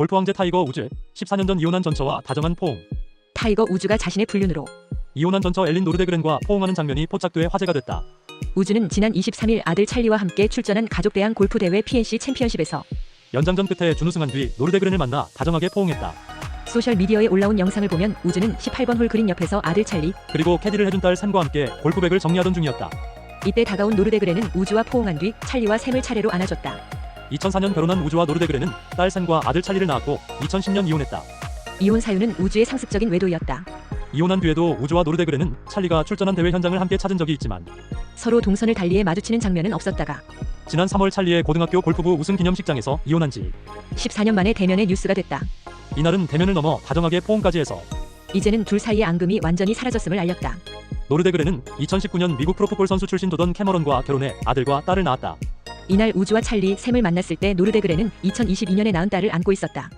골프 황제 타이거 우즈 14년 전 이혼한 전처와 다정한 포옹 타이거 우즈가 자신의 불륜으로 이혼한 전처 엘린 노르데그렌과 포옹하는 장면이 포착돼 화제가 됐다. 우즈는 지난 23일 아들 찰리와 함께 출전한 가족대항 골프 대회 PNC 챔피언십에서 연장전 끝에 준우승한 뒤 노르데그렌을 만나 다정하게 포옹했다. 소셜 미디어에 올라온 영상을 보면 우즈는 18번 홀 그린 옆에서 아들 찰리 그리고 캐디를 해준 딸 샘과 함께 골프백을 정리하던 중이었다. 이때 다가온 노르데그레는 우즈와 포옹한 뒤 찰리와 샘을 차례로 안아줬다. 2004년 결혼한 우즈와 노르데그렌은 딸 샘과 아들 찰리를 낳았고 2010년 이혼했다. 이혼 사유는 우즈의 상습적인 외도였다. 이혼한 뒤에도 우즈와 노르데그렌은 찰리가 출전한 대회 현장을 함께 찾은 적이 있지만 서로 동선을 달리해 마주치는 장면은 없었다가 지난 3월 찰리의 고등학교 골프부 우승 기념식장에서 이혼한 지 14년 만에 대면의 뉴스가 됐다. 이날은 대면을 넘어 다정하게 포옹까지 해서 이제는 둘 사이의 앙금이 완전히 사라졌음을 알렸다. 노르데그렌은 2019년 미국 프로풋볼 선수 출신 도던 캐머런과 결혼해 아들과 딸을 낳았다. 이날 우즈와 찰리 샘을 만났을 때 노르데그레는 2022년에 낳은 딸을 안고 있었다.